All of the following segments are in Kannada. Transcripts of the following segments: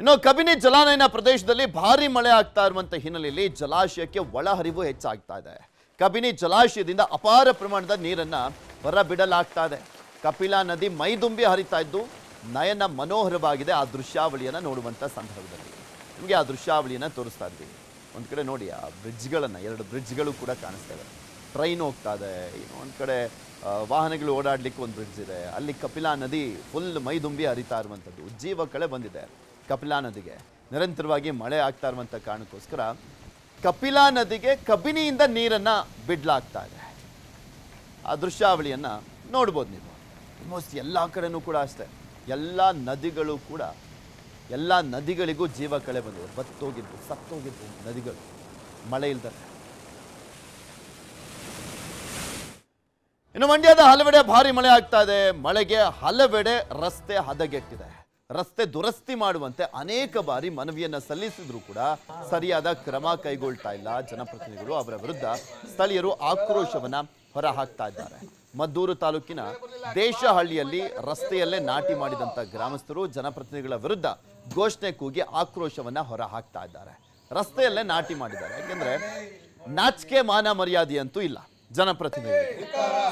ಇನ್ನು ಕಬಿನಿ ಜಲಾನಯನ ಪ್ರದೇಶದಲ್ಲಿ ಭಾರಿ ಮಳೆ ಆಗ್ತಾ ಇರುವಂತ ಹಿನ್ನೆಲೆಯಲ್ಲಿ ಜಲಾಶಯಕ್ಕೆ ಒಳಹರಿವು ಹೆಚ್ಚಾಗ್ತಾ ಇದೆ. ಕಬಿನಿ ಜಲಾಶಯದಿಂದ ಅಪಾರ ಪ್ರಮಾಣದ ನೀರನ್ನ ಹೊರಬಿಡಲಾಗ್ತಾ ಇದೆ. ಕಪಿಲಾ ನದಿ ಮೈದುಂಬಿ ಹರಿತಾ ಇದ್ದು ನಯನ ಮನೋಹರವಾಗಿದೆ. ಆ ದೃಶ್ಯಾವಳಿಯನ್ನ ನೋಡುವಂತ ಸಂದರ್ಭದಲ್ಲಿ ನಿಮಗೆ ಆ ದೃಶ್ಯಾವಳಿಯನ್ನ ತೋರಿಸ್ತಾ ಇದ್ವಿ ಒಂದು ಕಡೆ ನೋಡಿ, ಆ ಬ್ರಿಡ್ಜ್ಗಳನ್ನು, ಎರಡು ಬ್ರಿಡ್ಜ್ಗಳು ಕೂಡ ಕಾಣಿಸ್ತಾ ಇದೆ ಟ್ರೈನ್ ಹೋಗ್ತಾ ಇದೆ, ಇನ್ನು ಒಂದು ಕಡೆ ವಾಹನಗಳು ಓಡಾಡ್ಲಿಕ್ಕೆ ಒಂದು ಬ್ರಿಡ್ಜ್ ಇದೆ. ಅಲ್ಲಿ ಕಪಿಲಾ ನದಿ ಫುಲ್ ಮೈದುಂಬಿ ಹರಿತಾ ಇರುವಂಥದ್ದು ಜೀವ ಕಳೆ ಬಂದಿದೆ. ಕಪಿಲಾ ನದಿಗೆ. ನಿರಂತರವಾಗಿ ಮಳೆ ಆಗ್ತಾ ಇರುವಂಥ ಕಾರಣಕ್ಕೋಸ್ಕರ ಕಪಿಲಾ ನದಿಗೆ ಕಬಿನಿಯಿಂದ ನೀರನ್ನ ಬಿಡ್ಲಾಗ್ತಾ ಇದೆ. ಆ ದೃಶ್ಯಾವಳಿಯನ್ನ ನೋಡ್ಬೋದು ನೀವು. ಆಲ್ಮೋಸ್ಟ್ ಎಲ್ಲ ಕಡೆನೂ ಕೂಡ ಅಷ್ಟೇ. ಎಲ್ಲ ನದಿಗಳು ಕೂಡ, ಎಲ್ಲ ನದಿಗಳಿಗೂ ಜೀವ ಕಳೆ ಬಂದಿದೆ. ಬತ್ತೋಗಿದ್ದು, ಸತ್ತೋಗಿದ್ದು ನದಿಗಳು. ಮಳೆ ಇಲ್ದರೆ ಇನ್ನು ಮಂಡ್ಯದ ಹಲವೆಡೆ ಭಾರಿ ಮಳೆ ಆಗ್ತಾ ಇದೆ. ಮಳೆಗೆ ಹಲವೆಡೆ ರಸ್ತೆ ಹದಗೆಟ್ಟಿದೆ. ರಸ್ತೆ ದುರಸ್ತಿ ಮಾಡುವಂತೆ ಅನೇಕ ಬಾರಿ ಮನವಿಯನ್ನ ಸಲ್ಲಿಸಿದ್ರೂ ಕೂಡ ಸರಿಯಾದ ಕ್ರಮ ಕೈಗೊಳ್ತಾ ಇಲ್ಲ. ಜನಪ್ರತಿನಿಧಿಗಳು ಅವರ ವಿರುದ್ಧ ಸ್ಥಳೀಯರು ಆಕ್ರೋಶವನ್ನ ಹೊರಹಾಕ್ತಾ ಇದ್ದಾರೆ. ಮದ್ದೂರು ತಾಲೂಕಿನ ದೇಶಹಳ್ಳಿಯಲ್ಲಿ ರಸ್ತೆಯಲ್ಲೇ ನಾಟಿ ಮಾಡಿದಂತ ಗ್ರಾಮಸ್ಥರು ಜನಪ್ರತಿನಿಧಿಗಳ ವಿರುದ್ಧ ಘೋಷಣೆ ಕೂಗಿ ಆಕ್ರೋಶವನ್ನ ಹೊರಹಾಕ್ತಾ ಇದ್ದಾರೆ. ರಸ್ತೆಯಲ್ಲೇ ನಾಟಿ ಮಾಡಿದ್ದಾರೆ. ಯಾಕೆಂದ್ರೆ ನಾಚಿಕೆ ಮಾನ ಮರ್ಯಾದೆ ಅಂತೂ ಇಲ್ಲ ಜನಪ್ರತಿನಿಧಿಗಳಿಗೆ.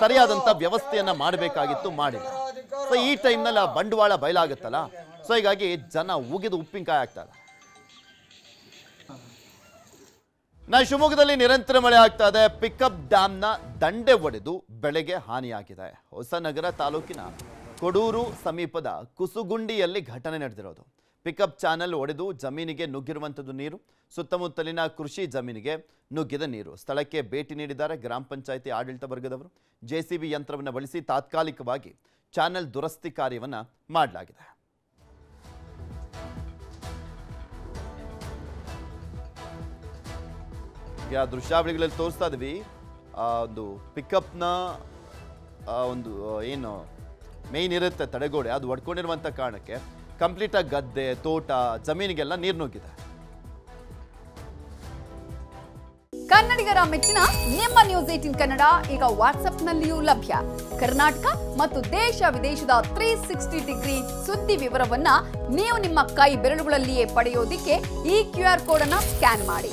ಸರಿಯಾದಂತ ವ್ಯವಸ್ಥೆಯನ್ನ ಮಾಡಬೇಕಾಗಿತ್ತು ಮಾಡಿಲ್ಲ. ಸೊ ಈ ಟೈಮ್ನಲ್ಲಿ ಆ ಬಂಡವಾಳ ಬಯಲಾಗುತ್ತಲ್ಲ? ಸೊ ಹೀಗಾಗಿ ಜನ ಉಗಿದು ಉಪ್ಪಿನಕಾಯಿ ಆಗ್ತಾರೆ ನಾ ಶಿವಮೊಗ್ಗದಲ್ಲಿ ನಿರಂತರ ಮಳೆ ಆಗ್ತಾ ಇದೆ. ಪಿಕಪ್ ಡ್ಯಾಮ್ನ ದಂಡೆ ಒಡೆದು ಬೆಳೆಗೆ ಹಾನಿಯಾಗಿದೆ. ಹೊಸನಗರ ತಾಲೂಕಿನ ಕೊಡೂರು ಸಮೀಪದ ಕುಸುಗುಂಡಿಯಲ್ಲಿ ಘಟನೆ ನಡೆದಿರೋದು. ಪಿಕಪ್ ಚಾನಲ್ ಒಡೆದು ಜಮೀನಿಗೆ ನುಗ್ಗಿರುವಂಥದ್ದು ನೀರು, ಸುತ್ತಮುತ್ತಲಿನ ಕೃಷಿ ಜಮೀನಿಗೆ ನುಗ್ಗಿದ ನೀರು. ಸ್ಥಳಕ್ಕೆ ಭೇಟಿ ನೀಡಿದ್ದಾರೆ ಗ್ರಾಮ ಪಂಚಾಯಿತಿ ಆಡಳಿತ ವರ್ಗದವರು. ಜೆಸಿಬಿ ಯಂತ್ರವನ್ನು ಬಳಸಿ ತಾತ್ಕಾಲಿಕವಾಗಿ ಚಾನೆಲ್ ದುರಸ್ತಿ ಕಾರ್ಯವನ್ನು ಮಾಡಲಾಗಿದೆ. ಈಗ ದೃಶ್ಯಾವಳಿಗಳಲ್ಲಿ ತೋರಿಸ್ತಾ ಇದ್ವಿ. ಒಂದು ಪಿಕಪ್ನ ಒಂದು ಏನು ಮೇಯ್ನ್ ಇರುತ್ತೆ ತಡೆಗೋಡೆ. ಅದು ಒಡ್ಕೊಂಡಿರುವಂಥ ಕಾರಣಕ್ಕೆ ಕಂಪ್ಲೀಟಾಗಿ ಗದ್ದೆ, ತೋಟ, ಜಮೀನಿಗೆಲ್ಲ ನೀರು ನುಗ್ಗಿದೆ. ಕನ್ನಡಿಗರ ಮೆಚ್ಚಿನ ನಿಮ್ಮ ನ್ಯೂಸ್ ಏಟಿನ್ ಕನ್ನಡ ಈಗ ವಾಟ್ಸ್ಆಪ್ನಲ್ಲಿಯೂ ಲಭ್ಯ. ಕರ್ನಾಟಕ ಮತ್ತು ದೇಶ ವಿದೇಶದ ತ್ರೀ ಸಿಕ್ಸ್ಟಿ ಡಿಗ್ರಿ ಸುದ್ದಿ ವಿವರವನ್ನ ನೀವು ನಿಮ್ಮ ಕೈ ಬೆರಳುಗಳಲ್ಲಿಯೇ ಪಡೆಯೋದಿಕ್ಕೆ ಈ ಕ್ಯೂ ಆರ್ ಕೋಡ್ ಸ್ಕ್ಯಾನ್ ಮಾಡಿ.